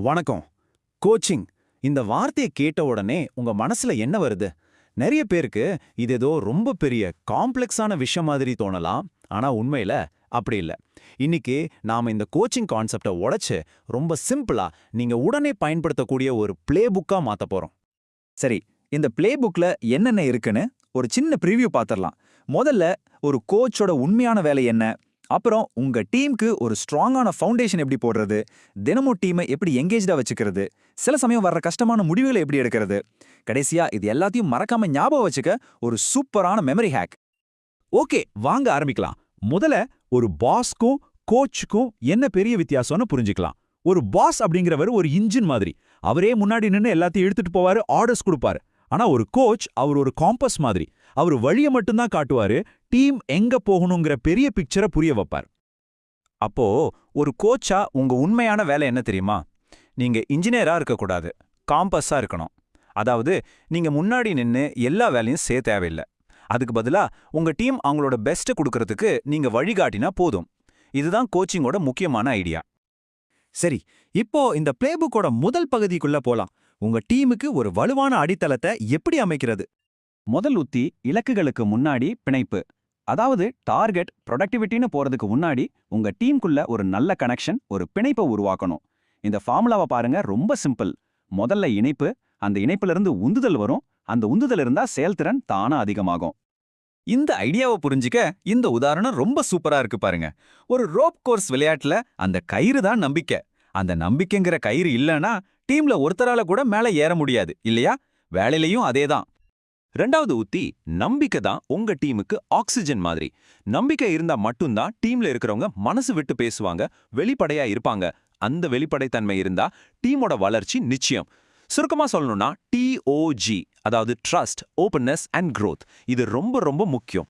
வணக்கம். கோச்சிங். இந்த வார்த்தையை கேட்ட உடனே உங்க மனசுல என்ன வருது? நிறைய பேருக்கு இது ஏதோ ரொம்ப பெரிய காம்ப்ளெக்ஸான விஷயம் மாதிரி தோணலாம். ஆனா உண்மையில அப்படி இல்ல. இன்னைக்கு நாம இந்த கோச்சிங் கான்செப்டை உடைச்சு ரொம்ப சிம்பிளா நீங்க உடனே பயன்படுத்தக்கூடிய ஒரு பிளே புக்கா மாத்த போறோம். சரி இந்த பிளே புக்ல என்னென்ன இருக்குன்னு ஒரு சின்ன ப்ரிவ்யூ பார்த்துடலாம் முதல்ல ஒரு கோச்சோட உண்மையான வேலை என்ன? அப்புறம் உங்க டீமுக்கு ஒரு ஸ்ட்ராங்கான ஃபவுண்டேஷன் எப்படி போடுறது? தினமும் டீமை எப்படி எங்கேஜ்டா வச்சுக்கிறது? சில சமயம் வர்ற கஷ்டமான முடிவுகளை எப்படி எடுக்கிறது? கடைசியா இது எல்லாத்தையும் மறக்காம ஞாபகம் வச்சுக்க ஒரு சூப்பரான மெமரி ஹேக் ஓகே வாங்க ஆரம்பிக்கலாம். முதல்ல ஒரு பாஸ்க்கும் கோச்சுக்கும் என்ன பெரிய வித்தியாசம்னு புரிஞ்சுக்கலாம். ஒரு பாஸ் அப்படிங்கிறவர் ஒரு இன்ஜின் மாதிரி. அவரே முன்னாடி நின்னு எல்லாத்தையும் எடுத்துட்டு போவாரு ஆர்டர்ஸ் கொடுப்பாரு. ஆனா ஒரு கோச் அவர் ஒரு காம்பஸ் மாதிரி. அவர் வழியை மட்டும்தான் காட்டுவாரு. டீம் எங்க போகணுங்கிற பெரிய பிக்சரை புரிய வைப்பார். அப்போ ஒரு கோச்சா உங்க உண்மையான வேலை என்ன தெரியுமா? நீங்க இன்ஜினியரா இருக்கக்கூடாது. காம்பஸா இருக்கணும். அதாவது நீங்க முன்னாடி நின்னு எல்லா வேலையும் செய்ய தேவையில்லை. அதுக்கு பதிலா உங்க டீம் அவங்களோட பெஸ்ட்டை கொடுக்கறதுக்கு நீங்க வழிகாட்டினா போதும். இதுதான் கோச்சிங்கோட முக்கியமான ஐடியா சரி இப்போ இந்த பிளேபுக்கோட முதல் பகுதிக்குள்ள போலாம். உங்க டீமுக்கு ஒரு வலுவான அடித்தளத்தை எப்படி அமைக்கிறது? முதல் உத்தி இலக்குகளுக்கு முன்னாடி பிணைப்பு. அதாவது டார்கெட் ப்ரொடக்டிவிட்டின்னு போறதுக்கு முன்னாடி உங்க டீமுக்குள்ள ஒரு நல்ல கனெக்ஷன் ஒரு பிணைப்பை உருவாக்கணும். இந்த ஃபார்முலாவை பாருங்க ரொம்ப சிம்பிள். முதல்ல இணைப்பு அந்த இணைப்புல இருந்து உந்துதல் வரும். அந்த உந்துதல் இருந்தா செயல்திறன் தானா அதிகமாகும். இந்த ஐடியாவை புரிஞ்சிக்க இந்த உதாரணம் ரொம்ப சூப்பரா இருக்கு பாருங்க. ஒரு ரோப் கோர்ஸ் விளையாட்டுல அந்த கயிறு தான் நம்பிக்கை. அந்த நம்பிக்கைங்கிற கயிறு இல்லனா டீம்ல ஒருத்தரால கூட மேல ஏற முடியாது இல்லையா? வேலையிலையும் அதேதான். ரெண்டாவது உத்தி நம்பிக்கை தான் உங்க டீமுக்கு ஆக்சிஜன் மாதிரி. நம்பிக்கை இருந்தா மட்டும்தான் டீம்ல இருக்கிறவங்க மனசு விட்டு பேசுவாங்க வெளிப்படையா இருப்பாங்க. அந்த வெளிப்படைத்தன்மை இருந்தா டீமோட வளர்ச்சி நிச்சயம். சுருக்கமா சொல்லணும்னா டிஓஜி அதாவது ட்ரஸ்ட் ஓப்பன்னஸ் அண்ட் க்ரோத் இது ரொம்ப ரொம்ப முக்கியம்.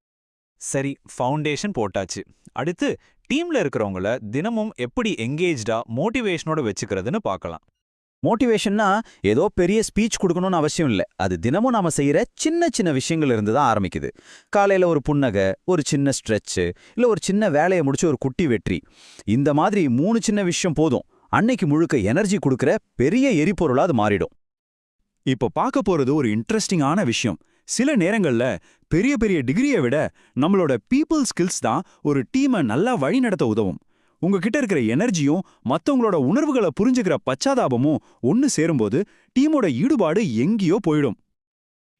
சரி ஃபவுண்டேஷன் போட்டாச்சு. அடுத்து டீம்ல இருக்கிறவங்கள தினமும் எப்படி எங்கேஜ்டா மோட்டிவேஷனோட வச்சுக்கிறதுன்னு பார்க்கலாம். மோட்டிவேஷன்னா ஏதோ பெரிய ஸ்பீச் கொடுக்கணும்னு அவசியம் இல்லை. அது தினமும் நாம செய்யற சின்ன சின்ன விஷயங்கள் இருந்து தான் ஆரம்பிக்குது. காலையில ஒரு புன்னகை ஒரு சின்ன ஸ்ட்ரெச்சு இல்ல ஒரு சின்ன வேலையை முடிச்சு ஒரு குட்டி வெற்றி. இந்த மாதிரி மூணு சின்ன விஷயம் போதும். அன்னைக்கு முழுக்க எனர்ஜி கொடுக்குற பெரிய எரிபொருளா அது மாறிடும். இப்போ பார்க்க போறது ஒரு இன்ட்ரெஸ்டிங்கான விஷயம். சில நேரங்கள்ல பெரிய பெரிய டிகிரியை விட நம்மளோட பீப்புள் ஸ்கில்ஸ் தான் ஒரு டீமை நல்லா வழிநடத்த உதவும். உங்ககிட்ட இருக்கிற எனர்ஜியும் மத்தவங்களோட உணர்வுகளை புரிஞ்சுக்கிற பச்சாதாபமும் ஒன்னு சேரும்போது டீமோட ஈடுபாடு எங்கேயோ போயிடும்.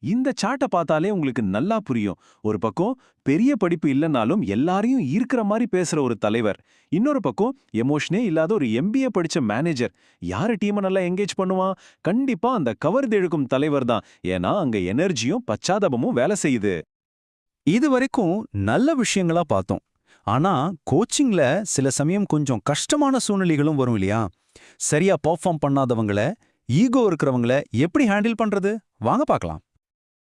இந்த சார்ட்டை பார்த்தாலே உங்களுக்கு நல்லா புரியும். ஒரு பக்கம் பெரிய படிப்பு இல்லைனாலும் எல்லாரையும் ஈர்க்கிற மாதிரி பேசுற ஒரு தலைவர். இன்னொரு பக்கம் எமோஷனே இல்லாத ஒரு எம்பிஏ படிச்ச மேனேஜர் யாரு டீமை நல்லா எங்கேஜ் பண்ணுவான்? கண்டிப்பா அந்த கவர்ந்தெழுக்கும் தலைவர் தான். ஏன்னா அங்க எனர்ஜியும் பச்சாதாபமும் வேலை செய்யுது. இது வரைக்கும் நல்ல விஷயங்களா பார்த்தோம். ஆனா கோச்சிங்ல சில சமயம் கொஞ்சம் கஷ்டமான சூழ்நிலைகளும் வரும் இல்லையா? சரியா பெர்ஃபார்ம் பண்ணாதவங்கள ஈகோ இருக்கிறவங்கள எப்படி ஹேண்டில் பண்றது? வாங்க பார்க்கலாம்.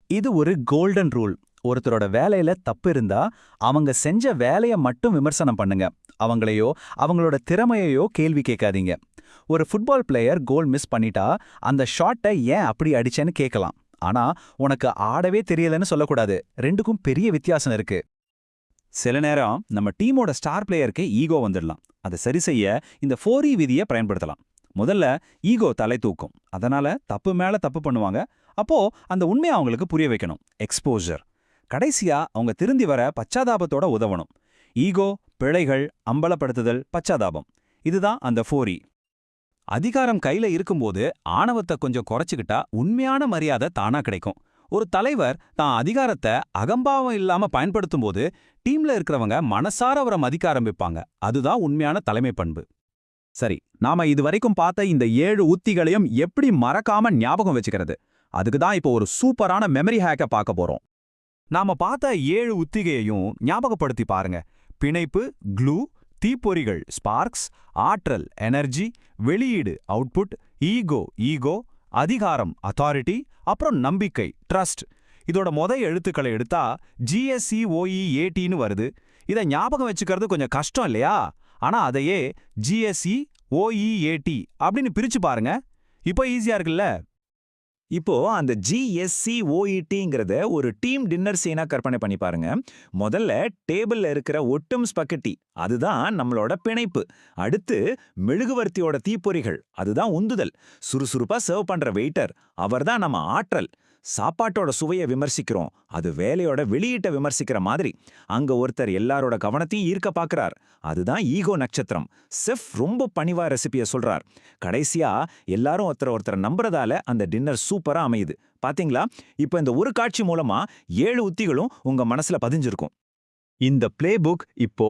இது ஒரு கோல்டன் ரூல் ஒருத்தரோட வேலையில தப்பு இருந்தா அவங்க செஞ்ச வேலைய மட்டும் விமர்சனம் பண்ணுங்க. அவங்களையோ அவங்களோட திறமையையோ கேள்வி கேட்காதீங்க. ஒரு ஃபுட்பால் பிளேயர் கோல் மிஸ் பண்ணிட்டா அந்த ஷாட்டை ஏன் அப்படி அடிச்சேன்னு கேட்கலாம். ஆனா உனக்கு ஆடவே தெரியலன்னு சொல்லக்கூடாது. ரெண்டுக்கும் பெரிய வித்தியாசம் இருக்கு. சில நேரம் நம்ம டீமோட ஸ்டார் பிளேயருக்கு ஈகோ வந்துடலாம். அதை சரி செய்ய இந்த ஃபோர் இ விதியை பயன்படுத்தலாம். முதல்ல ஈகோ தலை தூக்கும். அதனால தப்பு மேல தப்பு பண்ணுவாங்க. அப்போ அந்த உண்மையை அவங்களுக்கு புரிய வைக்கணும். எக்ஸ்போஜர் கடைசியா அவங்க திருந்தி வர பச்சாதாபத்தோட உதவணும். ஈகோ பிழைகள் அம்பலப்படுத்துதல் பச்சாதாபம். இதுதான் அந்த ஃபோரி அதிகாரம் கையில இருக்கும்போது ஆணவத்தை கொஞ்சம் குறைச்சிக்கிட்டா உண்மையான மரியாதை தானா கிடைக்கும். ஒரு தலைவர் தான் அதிகாரத்தை அகம்பாவம் இல்லாம பயன்படுத்தும் போது டீம்ல இருக்கிறவங்க மனசார அவரை மதிக்க ஆரம்பிப்பாங்க. அதுதான் உண்மையான தலைமை பண்பு. சரி நாம இதுவரைக்கும் பார்த்த இந்த ஏழு உத்திகளையும் எப்படி மறக்காம ஞாபகம் வச்சுக்கிறது? அதுக்கு தான் இப்போ ஒரு சூப்பரான மெமரி ஹேக்க பார்க்க போறோம். நாம பார்த்த ஏழு உத்திகையையும் ஞாபகப்படுத்தி பாருங்க. பிணைப்பு க்ளூ தீப்பொறிகள் ஸ்பார்க்ஸ் ஆற்றல் எனர்ஜி வெளியீடு அவுட்புட் ஈகோ ஈகோ அதிகாரம் அத்தாரிட்டி அப்புறம் நம்பிக்கை ட்ரஸ்ட் இதோட மொத எழுத்துக்களை எடுத்தா ஜிஎஸ்சிஓஇஏடின்னு வருது. இதை ஞாபகம் வச்சுக்கிறது கொஞ்சம் கஷ்டம் இல்லையா? ஆனா அதையே ஜிஎஸ்சி ஓஇஏடி அப்படின்னு பிரிச்சு பாருங்க. இப்போ ஈஸியா இருக்குல்ல? இப்போ அந்த ஜிஎஸ்சிஓஇடிங்கிறத e, ஒரு டீம் டின்னர் சீனா கற்பனை பண்ணி பாருங்க. முதல்ல டேபிள்ல இருக்கிற ஒட்டும் ஸ்பக்கெட்டி அதுதான் நம்மளோட பிணைப்பு. அடுத்து மெழுகுவர்த்தியோட தீப்பொறிகள் அதுதான் உந்துதல். சுறுசுறுப்பா சர்வ் பண்ற வெயிட்டர் அவர்தான் நம்ம ஆற்றல். சாப்பாட்டோட சுவையை விமர்சிக்கிறோம். அது வேலையோட வெளியீட்டை விமர்சிக்கிற மாதிரி. அங்க ஒருத்தர் எல்லாரோட கவனத்தையும் ஈர்க்க பார்க்கிறார் அதுதான் ஈகோ நட்சத்திரம். செஃப் ரொம்ப பணிவா ரெசிபியை சொல்றார். கடைசியா எல்லாரும் ஒருத்தர் ஒருத்தர் நம்புறதால அந்த டின்னர் சூப்பரா அமையுது. பாத்தீங்களா? இப்போ இந்த ஒரு காட்சி மூலமா ஏழு உத்திகளும் உங்க மனசுல பதிஞ்சிருக்கும். இந்த பிளே புக் இப்போ